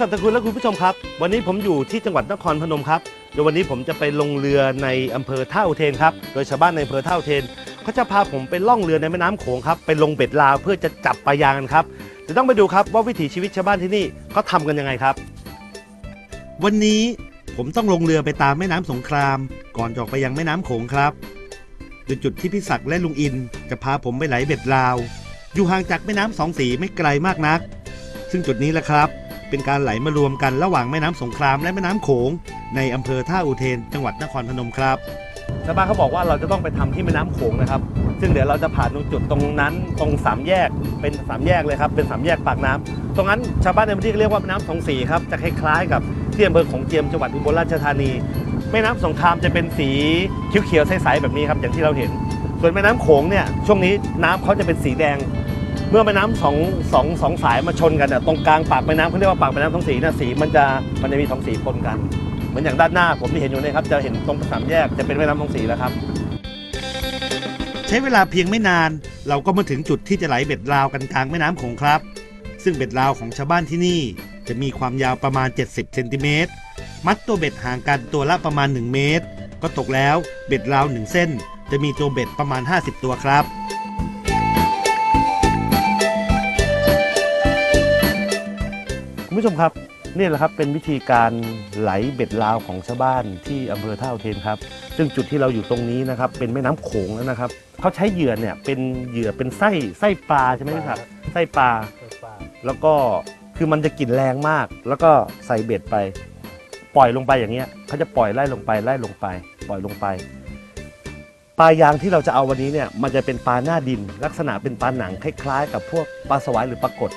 สัตคุณและคุณผู้ชมครับ วันนี้ผมอยู่ที่จังหวัดนครพนมครับโดยวันนี้ผมจะไปลงเรือในอำเภอท่าอุเทนครับโดยชาวบ้านในอำเภอท่าอุเทนเขาจะพาผมไปล่องเรือในแม่น้ำโขงครับไปลงเบ็ดลาวเพื่อจะจับปลายางกันครับเดี๋ยวต้องไปดูครับว่าวิถีชีวิตชาวบ้านที่นี่เขาทำกันยังไงครับ วันนี้ผมต้องลงเรือไปตามแม่น้ำสงคราม ก่อนจะออกไปยังแม่น้ำโขงครับโดยจุดที่พี่ศักดิ์และลุงอิน จะพาผมไปไหลเบ็ดลาว อยู่ห่างจากแม่น้ำสองสีไม่ไกลมากนัก ซึ่งจุดนี้แหละครับ เป็นการไหลมารวมกันระหว่างแม่น้ำสงครามและแม่น้ำโขง ในอำเภอท่าอุเทน จังหวัดนครพนมครับชาวบ้านเขาบอกว่าเราจะต้องไปทำที่แม่น้ำโขงนะครับ ซึ่งเดี๋ยวเราจะผ่านตรงจุดตรงนั้นตรงสามแยกเป็นสามแยกเลยครับเป็นสามแยกปากน้ำตรงนั้นชาวบ้านในพื้นที่เรียกว่าแม่น้ำสองสีครับจะคล้ายๆ กับที่อำเภอของเจียมจังหวัดอุบลราชธานี แม่น้ำสงครามจะเป็นสีเขียวๆใสๆแบบนี้ครับอย่างที่เราเห็น ส่วนแม่น้ำโขงเนี่ยช่วงนี้น้ำเขาจะเป็นสีแดง เมื่อแม่น้ำสองสองสองสายมาชนกันเนี่ยตรงกลางปากแม่น้ำเขาเรียกว่าปากแม่น้ำสองสีนะสีมันจะมันจะมีสองสีปนกัน เหมือนอย่างด้านหน้าผมที่เห็นอยู่เนี่ยครับจะเห็นตรงสามแยกจะเป็นแม่น้ำสองสีแล้วครับ ใช้เวลาเพียงไม่นาน เราก็มาถึงจุดที่จะไหลเบ็ดราวกันกลางแม่น้ำโขงครับ ซึ่งเบ็ดราวของชาวบ้านที่นี่ จะมีความยาวประมาณ 70เซนติเมตรมัดตัวเบ็ดห่างกันตัวละประมาณ 1 เมตร ก็ตกแล้วเบ็ดราวหนึ่งเส้น จะมีตัวเบ็ดประมาณ 50 ตัวครับ คุณผู้ชมครับนี่แหละครับเป็นวิธีการไหลเบ็ดลาวของชาวบ้านที่อำเภอท่าอุเทนครับ ซึ่งจุดที่เราอยู่ตรงนี้นะครับ เป็นแม่น้ำโขงแล้วนะครับเขาใช้เหยื่อเนี่ยเป็นเหยื่อเป็นไส้ไส้ปลาใช่ไหมครับไส้ปลา แล้วก็คือมันจะกลิ่นแรงมาก แล้วก็ใส่เบ็ดไป ปล่อยลงไปอย่างเงี้ยเขาจะปล่อยไล่ลงไปไล่ลงไป ปล่อยลงไปปลายางที่เราจะเอาวันนี้เนี่ยมันจะเป็นปลาหน้าดิน ลักษณะเป็นปลาหนังคล้ายๆ กับพวกปลาสวายหรือปลากด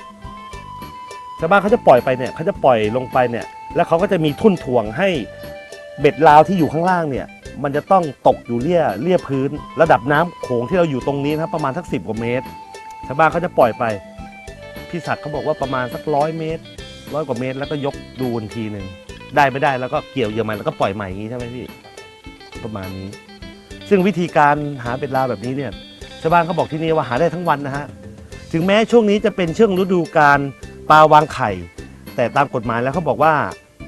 ชาวบ้านเขาจะปล่อยไปเนี่ยเขาจะปล่อยลงไปเนี่ยแล้วเขาก็จะมีทุ่นถ่วงให้เบ็ดลาวที่อยู่ข้างล่างเนี่ยมันจะต้องตกอยู่เลี่ยเลี่ยพื้น ระดับน้ำโขงที่เราอยู่ตรงนี้นะครับประมาณสักสิบกว่าเมตรชาวบ้านเขาจะปล่อยไปพี่ศักดิ์เขาบอกว่าประมาณสักร้อยเมตรร้อยกว่าเมตรแล้วก็ยกดูนทีหนึ่งได้ไม่ได้แล้วก็เกี่ยวเยื่อใหม่แล้วก็ปล่อยใหม่อย่างนี้ใช่ไหมพี่ประมาณนี้ ซึ่งวิธีการหาเป็ดลาวแบบนี้เนี่ยชาวบ้านเขาบอกที่นี่ว่าหาได้ทั้งวันนะฮะถึงแม้ช่วงนี้จะเป็นช่วงฤดูการ ปลาวางไข่ แต่ตามกฎหมายแล้วเขาบอกว่า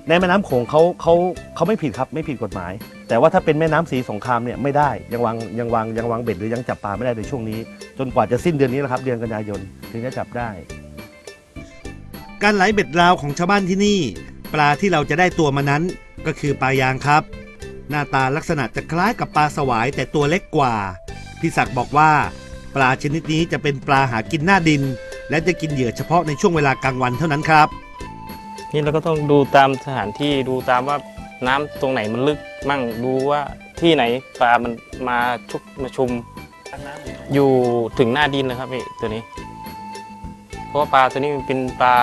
ในแม่น้ำโขงเขาเขาเขาไม่ผิดครับไม่ผิดกฎหมาย แต่ว่าถ้าเป็นแม่น้ำสีสงครามเนี่ยไม่ได้ยังวางยังวางยังวางเบ็ดหรือยังจับปลาไม่ได้ในช่วงนี้ จนกว่าจะสิ้นเดือนนี้นะครับ เดือนกันยายนถึงจะจับได้ การไหลเบ็ดราวของชาวบ้านที่นี่ ปลาที่เราจะได้ตัวมานั้นก็คือปลายางครับ หน้าตาลักษณะจะคล้ายกับปลาสวายแต่ตัวเล็กกว่าพี่ศักดิ์บอกว่า ปลาชนิดนี้จะเป็นปลาหากินหน้าดิน และจะกินเหยื่อเฉพาะในช่วงเวลากลางวันเท่านั้นครับ นี่เราก็ต้องดูตามสถานที่ดูตามว่าน้ำตรงไหนมันลึกมั่งดูว่าที่ไหนปลามันมาชุกมาชุม อยู่ถึงหน้าดินนะครับพี่ตัวนี้ เพราะว่าปลาตัวนี้มันเป็นปลา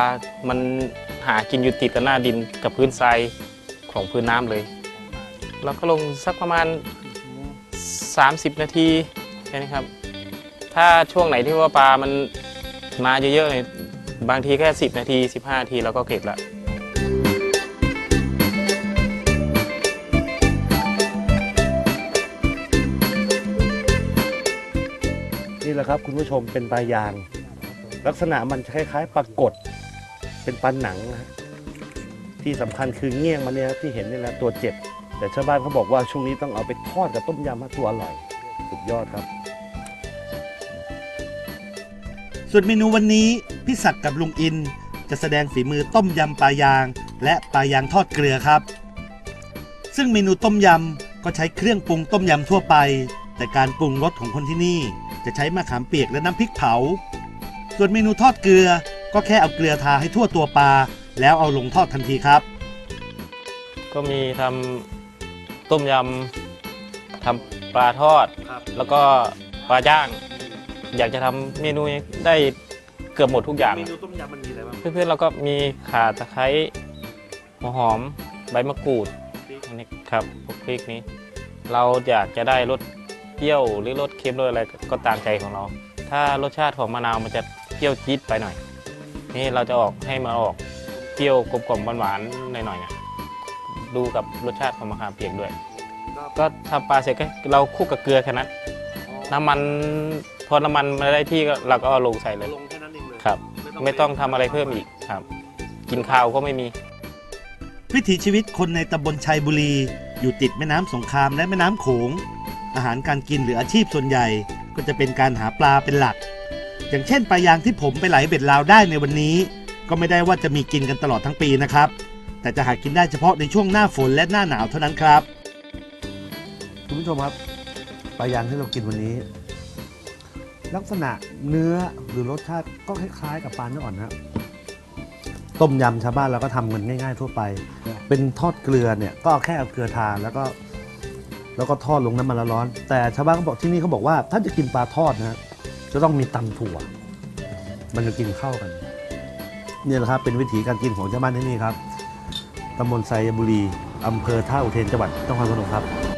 มันหากินอยู่ติดกับหน้าดินกับพื้นทรายของพื้นน้ำเลยเราก็ลงสักประมาณ 30 นาทีแค่นี้ครับ ถ้าช่วงไหนที่ว่าปลามัน มาเยอะๆเนี่ยบางทีแค่ 10 นาที 15 นาทีเราก็เก็บละนี่แหละครับคุณผู้ชมเป็นปลายาง ลักษณะมันคล้ายๆปลากดเป็นปลาหนังนะฮะที่สำคัญคือเงี้ยงมันเนี่ยครับที่เห็นนี่แหละตัวเจ็บ แต่ชาวบ้านเขาบอกว่าช่วงนี้ต้องเอาไปทอดกับต้มยำมาตัวอร่อย สุดยอดครับ ส่วนเมนูวันนี้พี่ศักดิ์กับลุงอิน จะแสดงฝีมือต้มยำปลายาง และปลายางทอดเกลือครับ ซึ่งเมนูต้มยำก็ใช้เครื่องปรุงต้มยำทั่วไป แต่การปรุงรสของคนที่นี่ จะใช้มะขามเปียกและน้ำพริกเผา ส่วนเมนูทอดเกลือก็แค่เอาเกลือทาให้ทั่วตัวปลา แล้วเอาลงทอดทันทีครับ ก็มีทำต้มยำทำปลาทอดครับแล้วก็ปลาย่าง อยากจะทำเมนูนี้ได้เกือบหมดทุกอย่าง เมนูต้มยำมันมีอะไรบ้าง เพื่อนๆเราก็มีข่าตะไคร้หัวหอม ใบมะกรูดอันนี้ครับพวกพริกนี้ เราอยากจะได้รสเปรี้ยวหรือรสเค็มรสอะไรก็ก็ตามใจของเรา ถ้ารสชาติของมะนาวมันจะเปรี้ยวจี๊ดไปหน่อย นี่เราจะออกให้มาออกเปรี้ยวกลมกล่อมหวานๆหน่อยๆเนี่ยดูกับรสชาติของมะขามเปียกด้วย ก็ทำปลาเสร็จก็เราคลุกกับเกลือแค่นั้น น้ำมัน พอน้ำมันมาได้ที่ก็เราก็เอาลงใส่เลยลงแค่นั้นเองเลยครับ ไม่ต้องทำอะไรเพิ่มอีกครับ กินข้าวก็ไม่มี วิถีชีวิตคนในตำบลชัยบุรี อยู่ติดแม่น้ำสงครามและแม่น้ำโขง อาหารการกินหรืออาชีพส่วนใหญ่ ก็จะเป็นการหาปลาเป็นหลัก อย่างเช่นปลายางที่ผมไปไหลเบ็ดลาวได้ในวันนี้ ก็ไม่ได้ว่าจะมีกินกันตลอดทั้งปีนะครับ แต่จะหากินได้เฉพาะในช่วงหน้าฝนและหน้าหนาวเท่านั้นครับ คุณผู้ชมครับปลายางที่เรากินวันนี้ ลักษณะเนื้อหรือรสชาติก็คล้ายๆกับปลาเนื้ออ่อนนะต้มยำชาวบ้านเราก็ทำกันง่าย ๆ ทั่วไป เป็นทอดเกลือเนี่ยก็เอาแค่เอาเกลือทาแล้วก็ แล้วก็ทอดลงน้ำมันร้อน แต่ชาวบ้านเขาบอกที่นี่เขาบอกว่า ถ้าจะกินปลาทอดนะฮะจะต้องมีตำถั่ว มันจะกินเข้ากันเนี่ยแหละครับเป็นวิถีการกินของชาวบ้านที่นี่ครับตำบลไซบุรีอำเภอท่าอุเทนจังหวัดนครพนมครับ